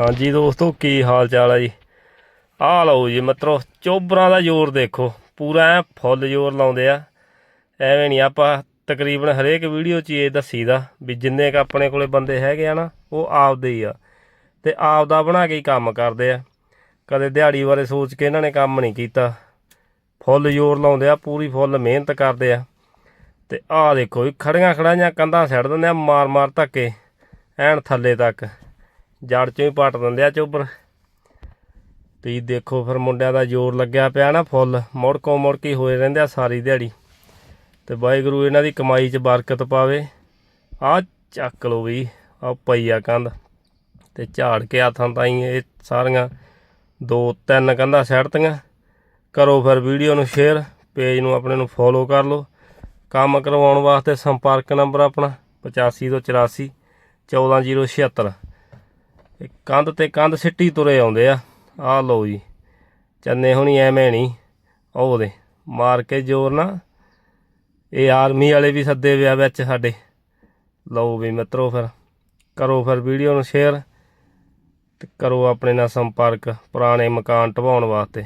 ਹਾਂਜੀ ਦੋਸਤੋ, ਕੀ ਹਾਲ ਚਾਲ ਆ ਜੀ? ਆਹ ਲਓ ਜੀ ਮਿੱਤਰੋ, ਚੋਬਰਾਂ ਦਾ ਜ਼ੋਰ ਦੇਖੋ। ਪੂਰਾ ਐ ਫੁੱਲ ਜ਼ੋਰ ਲਾਉਂਦੇ ਆ। ਐਵੇਂ ਨਹੀਂ ਆਪਾਂ ਤਕਰੀਬਨ ਹਰੇਕ ਵੀਡੀਓ 'ਚ ਹੀ ਇਹ ਦੱਸੀਦਾ ਵੀ ਜਿੰਨੇ ਕ ਆਪਣੇ ਕੋਲੇ ਬੰਦੇ ਹੈਗੇ ਆ ਨਾ, ਉਹ ਆਪਦੇ ਹੀ ਆ। ਤੇ ਆਪਦਾ ਬਣਾ ਕੇ ਹੀ ਕੰਮ ਕਰਦੇ ਆ। ਕਦੇ ਦਿਹਾੜੀ ਬਾਰੇ ਸੋਚ ਕੇ ਇਹਨਾਂ ਨੇ ਕੰਮ ਨਹੀਂ ਕੀਤਾ। ਫੁੱਲ ਜ਼ੋਰ ਲਾਉਂਦੇ ਆ, ਪੂਰੀ ਫੁੱਲ ਮਿਹਨਤ ਕਰਦੇ ਆ। ਤੇ ਆਹ ਦੇਖੋ ਵੀ ਖੜੀਆਂ ਖੜਾਈਆਂ ਕੰਧਾਂ ਛੱਡ ਦਿੰਦੇ ਆ ਮਾਰ ਮਾਰ ਧੱਕੇ, ਐਨ ਥੱਲੇ ਤੱਕ। ਜੜ ਚੋਂ ਹੀ ਪੱਟ ਦਿੰਦੇ ਆ ਚੋਬਰ ਤੁਸੀਂ ਦੇਖੋ ਫਿਰ ਮੁੰਡਿਆਂ ਦਾ ਜ਼ੋਰ ਲੱਗਿਆ ਪਿਆ ਨਾ ਫੁੱਲ, ਮੁੜਕੋ ਮੁੜਕੀ ਹੋਏ ਰਹਿੰਦੇ ਆ ਸਾਰੀ ਦਿਹਾੜੀ। ਤੇ ਵਾਹਿਗੁਰੂ ਇਹਨਾਂ ਦੀ ਕਮਾਈ 'ਚ ਬਰਕਤ ਪਾਵੇ। ਆ ਚੱਕ ਲਓ ਵੀ ਆ ਪਈ ਆ ਕੰਧ। ਤੇ ਝਾੜ ਕੇ ਹੱਥਾਂ ਤਾਈਂ ਇਹ ਸਾਰੀਆਂ ਦੋ ਤਿੰਨ ਕੰਧਾਂ ਛੱਡਤੀਆਂ ਕਰੋ ਫਿਰ ਵੀਡੀਓ ਨੂੰ ਸ਼ੇਅਰ ਪੇਜ ਨੂੰ ਆਪਣੇ ਨੂੰ ਫੋਲੋ ਕਰ ਲਓ। ਕੰਮ ਕਰਵਾਉਣ ਵਾਸਤੇ ਸੰਪਰਕ ਨੰਬਰ ਆਪਣਾ 85 ਤੋਂ 84 14076 ਇਹ ਕੰਧ ਤੇ ਕੰਧ ਸਿੱਟੀ ਤੁਰੇ ਆਉਂਦੇ ਆ। ਆਹ ਲਓ ਜੀ, ਚੰਨੇ ਹੁਣੀ ਐਵੇਂ ਨਹੀਂ, ਉਹ ਦੇ, ਮਾਰ ਕੇ ਜ਼ੋਰ ਨਾ। ਇਹ ਆਰਮੀ ਵਾਲੇ ਵੀ ਸੱਦੇ ਵਿਆ ਵਿੱਚ ਸਾਡੇ। ਲਓ ਵੀ ਮਿੱਤਰੋ ਫਿਰ, ਕਰੋ ਫਿਰ ਵੀਡੀਓ ਨੂੰ ਸ਼ੇਅਰ ਤੇ ਕਰੋ ਆਪਣੇ ਨਾਲ ਸੰਪਰਕ ਪੁਰਾਣੇ ਮਕਾਨ ਢਵਾਉਣ ਵਾਸਤੇ।